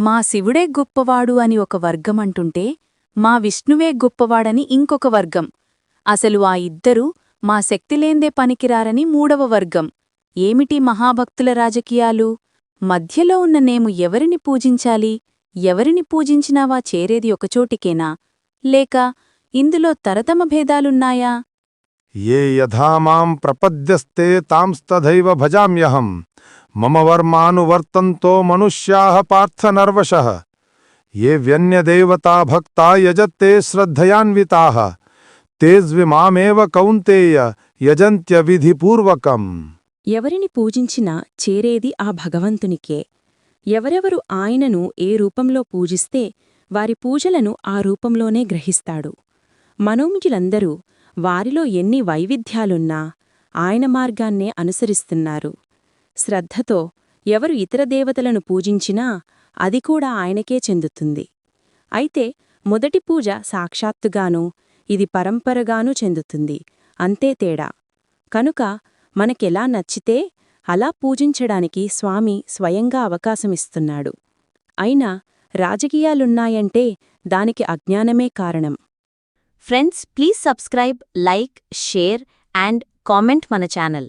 మా శివుడే గొప్పవాడు అని ఒక వర్గమంటుంటే మా విష్ణువే గొప్పవాడని ఇంకొక వర్గం. అసలు ఆ ఇద్దరూ మా శక్తిలేందే పనికిరారని మూడవ వర్గం. ఏమిటి మహాభక్తుల రాజకీయాలు? మధ్యలో ఉన్న నేము ఎవరిని పూజించాలి? ఎవరిని పూజించినావా చేరేది ఒకచోటికేనా? లేక ఇందులో తరతమ భేదాలున్నాయా? ఏ యథామాం ప్రపద్యస్తే తాంస్తథైవ భజామ్యహం. మమ వర్మానువర్తంతో మనుష్యా పార్థనర్వశ ఏ వ్యన్యదేవతా భక్తా యజత్తే శ్రద్ధయాన్వితా తేజ్విమామేవ కౌంతేయ యజంత్య విధిపూర్వకం ఎవరిని పూజించినా చేరేది ఆ భగవంతునికే। ఎవరెవరు ఆయనను ఏ రూపంలో పూజిస్తే వారి పూజలను ఆ రూపంలోనే గ్రహిస్తాడు। మనోమిజులందరూ వారిలో ఎన్ని వైవిధ్యాలున్నా ఆయన మార్గాన్నే అనుసరిస్తున్నారు। శ్రద్ధతో ఎవరు ఇతర దేవతలను పూజించినా అది కూడా ఆయనకే చెందుతుంది. అయితే మొదటి పూజ సాక్షాత్తుగానూ ఇది పరంపరగానూ చెందుతుంది. అంతే తేడా. కనుక మనకెలా నచ్చితే అలా పూజించడానికి స్వామి స్వయంగా అవకాశమిస్తున్నాడు. అయినా రాజకీయాలున్నాయంటే దానికి అజ్ఞానమే కారణం. Friends please subscribe like share and comment మన ఛానల్.